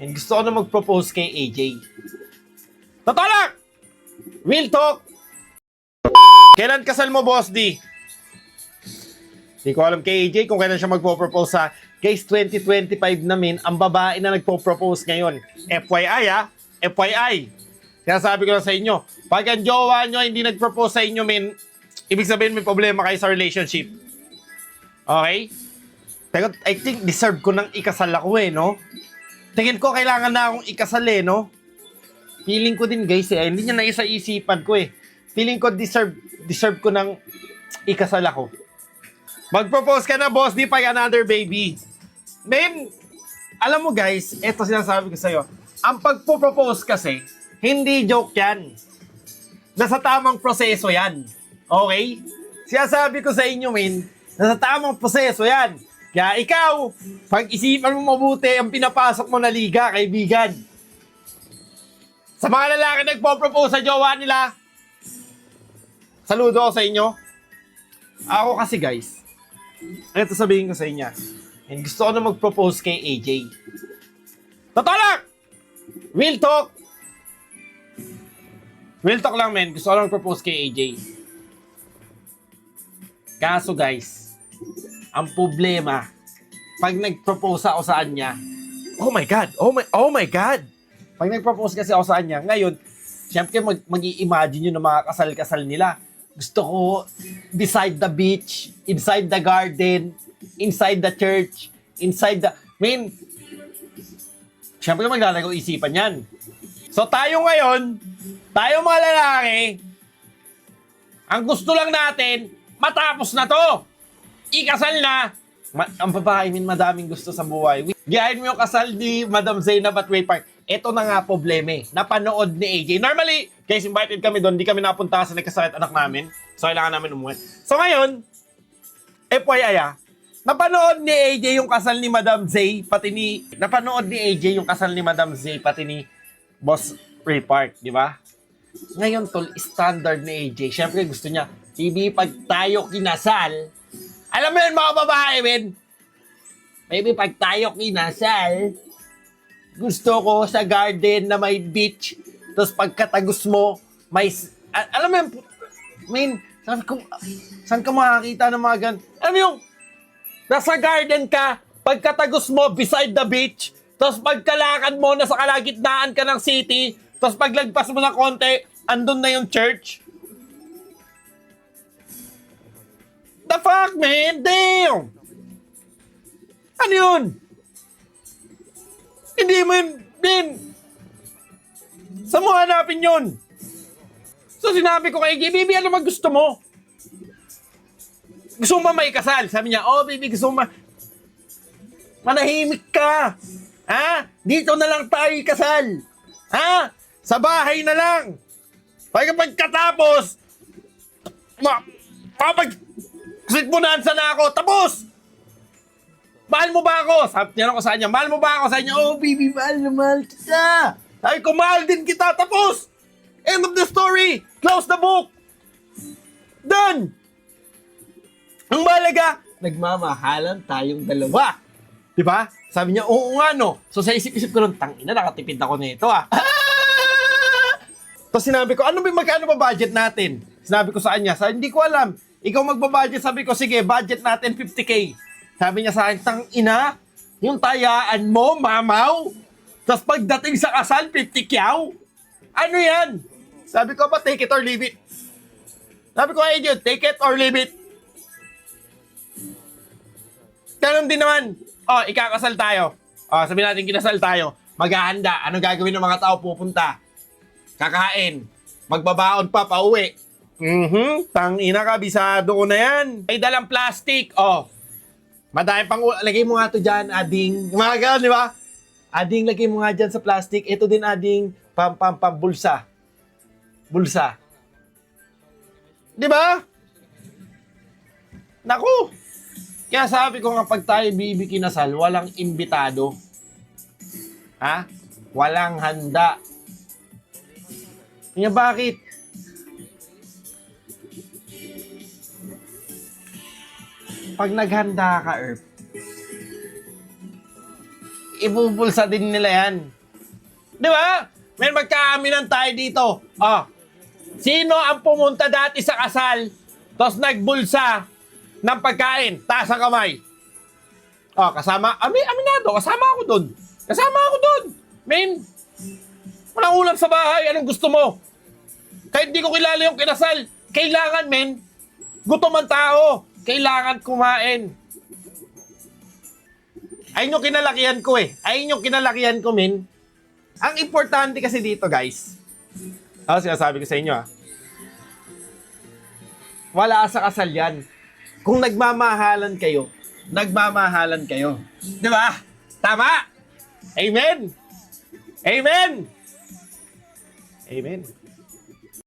And gusto ko na mag-propose kay AJ. Totoo lang! Real talk! Kailan kasal mo, Boss D? Hindi ko alam kay AJ kung kailan siya magpo-propose sa Guys, 2025 namin, ang babae na nagpo-propose ngayon. FYI ah, FYI. Kaya sabi ko lang sa inyo, pag ang jowa nyo hindi nag-propose sa inyo, men, ibig sabihin may problema kayo sa relationship. Okay? Pero I think deserve ko nang ikasal ako eh, no? Tingin ko kailangan na akong ikasal eh, no? Feeling ko din guys eh, hindi niya naisa isipan ko eh. Feeling ko deserve, deserve ko nang ikasal ako. Mag-propose ka na, boss, di pa another baby. Men, alam mo guys, eto sinasabi ko sa'yo. Ang pagpo-propose kasi, hindi joke yan. Nasa tamang proseso yan. Okay? Sinasabi ko sa inyo, men, nasa tamang proseso yan. Kaya ikaw, pag-isipan mo mabuti ang pinapasok mo na liga, kaibigan. Sa mga lalaki nagpo-propose sa jowa nila, saludo ako sa inyo. Ako kasi guys, ito sabihin ko sa inyo. And gusto ko na mag-propose kay AJ. Totoo lang! Real talk! Real talk lang, men. Gusto ko lang mag-propose kay AJ. Kaso, guys, ang problema, pag nag-propose ako sa kanya, oh my God, oh my, oh my God! Pag nag-propose kasi ako sa kanya, ngayon, syempre mag, mag-i-imagine yun ng mga kasal-kasal nila. Gusto ko beside the beach, inside the garden, inside the church, inside the... I mean, syempre maglalago isipan yan. So tayo ngayon, tayo mga lalaki, ang gusto lang natin, matapos na to. Ikasal na. Ma- ang babae, min madaming gusto sa buhay. Giyahin mo yung kasal ni Madam Zainab at Way Park. Ito na nga problema eh. Napanood ni AJ. Normally, guys, invited kami doon. Di kami napunta sa nagkasakit anak namin. So, kailangan namin umuwi. So, ngayon, FYI ah, napanood ni AJ yung kasal ni Madam Zay, pati ni... Napanood ni AJ yung kasal ni Madam Zay, pati ni Boss Ray Park, di ba? Ngayon, tol, standard ni AJ. Siyempre, gusto niya, TV, pag tayo kinasal, alam mo yun, mga babae, men, Maybe pag tayo kinasal, gusto ko sa garden na may beach, tapos pagkatagos mo, may, alam mo yun, min, sabi ko, saan ka makakita ng mga gan? Alam mo yung, nasa garden ka, pagkatagos mo, beside the beach, tapos pagkalakad mo, nasa kalagitnaan ka ng city, tapos paglagpas mo ng konti, andun na yung church. The fuck, man? Damn! Ano yun? Hindi mo yun, din. Saan mo hanapin yun? So sinabi ko kay baby, ano mag gusto mo? Gusto mo ba may kasal? Sabi niya, oh baby, gusto mo ma... Manahimik ka. Ha? Dito na lang tayo kasal. Ha? Sa bahay na lang. Pag pagkatapos, ma... Papag... Sitpunansa na ako. Tapos! Mahal mo ba ako? Sabi niya ko sa kanya, mahal mo ba ako? Sabi niya, oh baby, mahal na mahal kita. Sabi ko, mahal din kita. Tapos, end of the story. Close the book. Done. Ang mahalaga, nagmamahalan tayong dalawa. Di ba? Sabi niya, oo nga no. So sa isip-isip ko nun, tangina, nakatipid ako nito ah. Tapos sinabi ko, ano ba magkano ba budget natin? Sinabi ko sa kanya, sa hindi ko alam. Ikaw magbabudget, sabi ko, sige, budget natin 50k. Sabi niya sa akin, tang ina, yung tayaan mo, mamaw. Tapos pagdating sa kasal, 50 kyaw. Ano yan? Sabi ko ba, take it or leave it? Sabi ko, hey, take it or leave it. Ganun din naman. Oh, ikakasal tayo. Oh, sabi natin kinasal tayo. Maghahanda. Ano gagawin ng mga tao pupunta? Kakain. Magbabaon pa, pauwi. Mhm. Tang ina ka, bisado ko na yan. Ay, dalang plastic. Oh. Madami pang, lagay mo nga to dyan, ading. Mga ganun, di ba? Ading, lagay mo nga dyan sa plastic. Ito din, ading, pam, pam, pam, bulsa. Bulsa. Di ba? Naku! Kaya sabi ko nga, pag tayo bibi kinasal, walang imbitado. Ha? Walang handa. Kaya bakit? Pag naghanda ka, Erp, ibubulsa din nila yan. Di ba? May magkaaminan tayo dito. Oh, sino ang pumunta dati sa kasal, tapos nagbulsa ng pagkain, taas ang kamay? Oh, kasama, ami, aminado, kasama ako doon. Kasama ako doon. Men, walang ulam sa bahay, anong gusto mo? Kahit di ko kilala yung kinasal, kailangan, men, gutom ang tao, kailangan kumain. Ayun yung kinalakihan ko eh. Ayun yung kinalakihan ko, men. Ang importante kasi dito, guys. Ako sinasabi ko sa inyo, ah. Wala sa kasal yan. Kung nagmamahalan kayo, nagmamahalan kayo. Di ba? Tama? Amen? Amen? Amen.